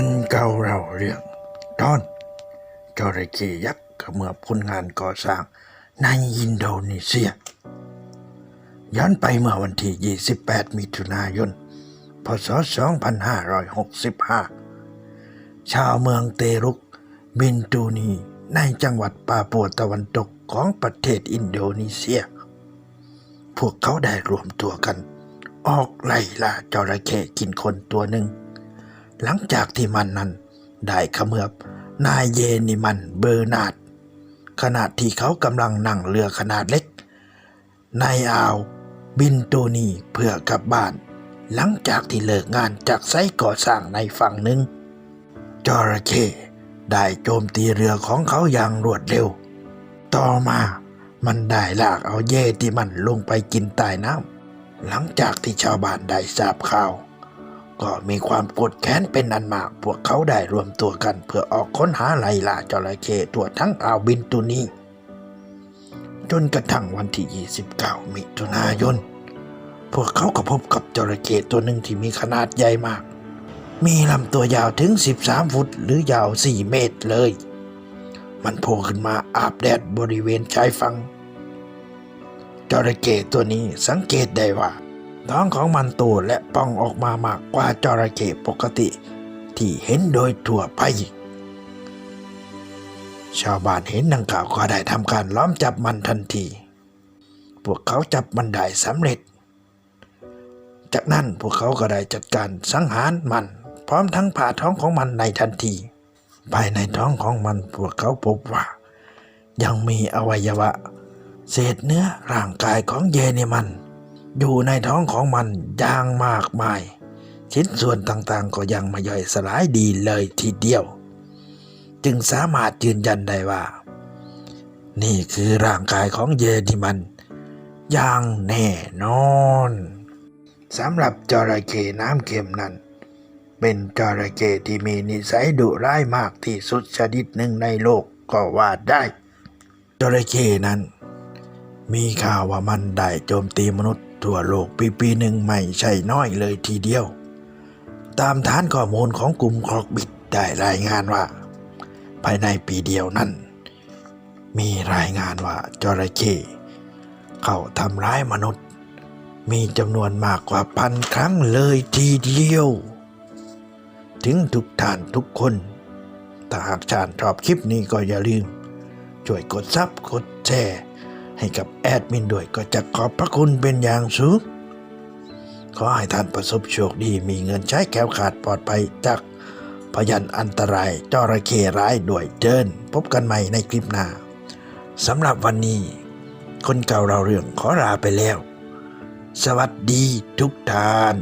คนเก่าเราเรื่องตอนจระเข้ยักษ์เมื่อบคนงานก่อสร้างในอินโดนีเซีย ย้อนไปเมื่อวันที่ 28 มิถุนายน พศ 2565 ชาวเมืองเตรุก บินตูนีในจังหวัดปาปัวตะวันตกของประเทศอินโดนีเซีย พวกเขาได้รวมตัวกัน ออกไล่ล่าจระเข้กินคนตัวหนึ่ง หลังจากที่มันนั้น ได้ขมือบนายเยนิมันเบอร์นาดขณะที่เขากำลังนั่งเรือขนาดเล็ก ในอ่าวบินตูนีเพื่อกลับบ้าน หลังจากที่เลิกงานจากไซต์ก่อสร้างในฝั่งหนึ่งจอระเข้ได้โจมตีเรือของเขาอย่างรวดเร็ว ต่อมามันได้ลากเอาเย่ที่มันลงไปกินใต้น้ำหลังจากที่ชาวบ้านได้ทราบข่าว ก็มีความกดแค้นเป็นอันมาก พวกเขาได้รวมตัวกัน เพื่อออกค้นหาไล่ล่าจระเข้ทั่วทั้งอ่าวบินตูนีจนกระทั่งวันที่ 29 มิถุนายน พวกเขาก็พบกับจระเข้ตัวหนึ่งที่มีขนาดใหญ่มาก มีลำตัวยาวถึง 13 ฟุตหรือยาว 4 เมตรเลย มันโผล่ขึ้นมาอาบแดดบริเวณชายฝั่งจระเข้ตัวนี้สังเกตได้ว่า ท้องของมันโตและป่องออกมามากกว่าจระเข้ปกติ ที่เห็นโดยทั่วไป ชาวบ้านเห็นดังกล่าวก็ได้ทำการล้อมจับมันทันที พวกเขาจับมันได้สำเร็จ จากนั้นพวกเขาก็ได้จัดการสังหารมัน พร้อมทั้งผ่าท้องของมันในทันที ภายในท้องของมันพวกเขาพบว่า ยังมีอวัยวะ เศษเนื้อร่างกายของเยเนมัน อยู่ในท้องของมันอย่างมากมาย ชิ้นส่วนต่างๆ ก็ยังไม่ย่อยสลายดีเลยทีเดียว จึงสามารถยืนยันได้ว่า นี่คือร่างกายของเยเนมัน อย่างแน่นอนสำหรับจระเข้น้ำเค็มนั้น เป็นจระเข้ที่มีนิสัยดุร้ายมากที่สุดชนิดหนึ่งในโลกก็ว่าได้จระเข้นั้น มีข่าวว่ามันได้โจมตีมนุษย์ทั่วโลกปีปีหนึ่งไม่ใช่น้อยเลยทีเดียว ตามฐานข้อมูลของกลุ่มครอกบิดได้รายงานว่า ภายในปีเดียวนั้น มีรายงานว่าจระเข้เข้าทำร้ายมนุษย์ มีจำนวนมากกว่าพันครั้งเลยทีเดียว ถึงทุกท่านทุกคน ถ้าหากท่านชอบคลิปนี้ก็อย่าลืม ช่วยกดซับกดแชร์ ให้กับแอดมินด้วยก็จะขอบพระคุณเป็นอย่างสูง ขอให้ท่านประสบโชคดีมีเงินใช้แก้วขาดปลอดภัยจากพยันอันตรายจระเข้ร้ายด้วยเดิน พบกันใหม่ในคลิปหน้าสำหรับวันนี้ คนเก่าเราเรื่องขอลาไปแล้ว สวัสดีทุกท่าน